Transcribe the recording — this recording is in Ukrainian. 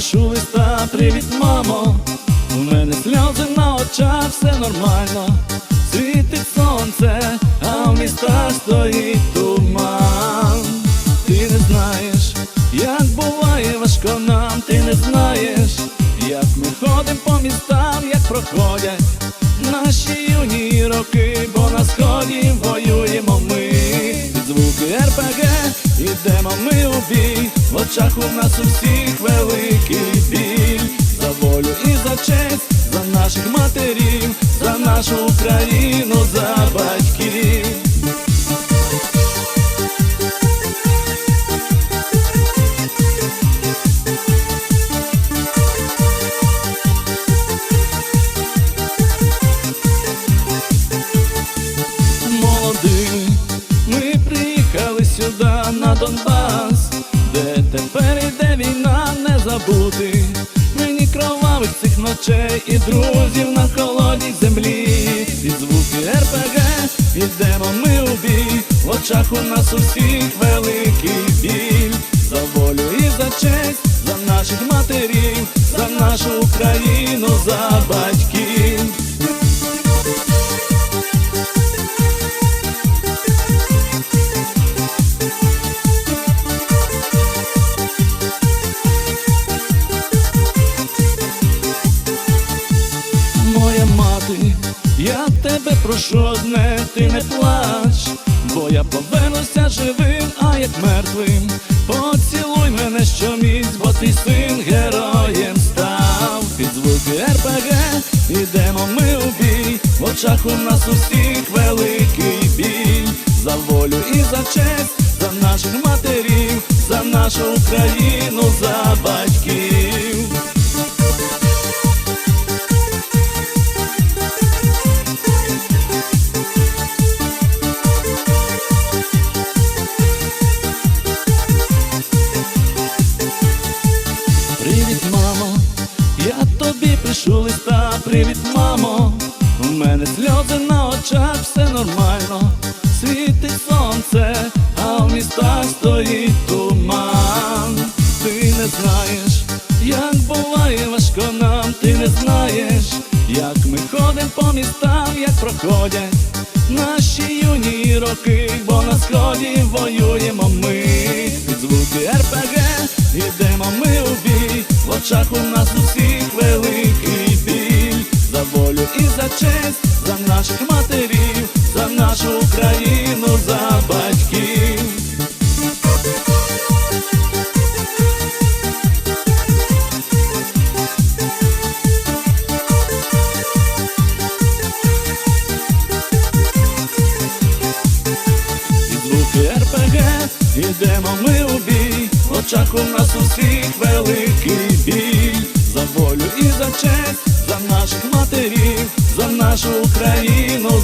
пишу листа, привіт, мамо. У мене сльози на очах, все нормально. Світить сонце, а в містах стоїть проходять наші юні роки, бо на сході воюємо ми. Під звуки РПГ ідемо ми у бій, в очах у нас усіх великий біль за волю і за честь, за наших матерів, за нашу Україну, за батьків. Сюди на Донбас, де тепер іде війна не забути. Мені кровавих цих ночей і друзів на холодній землі. Під звуки РПГ ідемо ми у бій, в очах у нас усіх великий біль за волю і за честь, за наших матерів, за нашу Україну, тебе прошу одне, ти не плач, бо я повернуся живим, а як мертвим. Поцілуй мене щомісць, бо твій син героєм став. Під звуки РПГ ідемо ми у бій, в очах у нас усіх великий біль за волю і за честь, за наших матерів, за нашу Україну, за батьків. Пишу листа, привіт, мамо. У мене сльози на очах, все нормально. Світить сонце, а в містах стоїть туман. Ти не знаєш, як буває важко нам, ти не знаєш, як ми ходимо по містам, як проходять наші юні роки, бо на сході воюємо ми. Під звуки РПГ ідемо ми у бій, в очах у нас усіх за честь, за наших матерів, за нашу Україну, за батьків. Ідемо ми у бій, в очах у нас усіх великий біль за волю і за честь, за наших матерів, нашу Україну.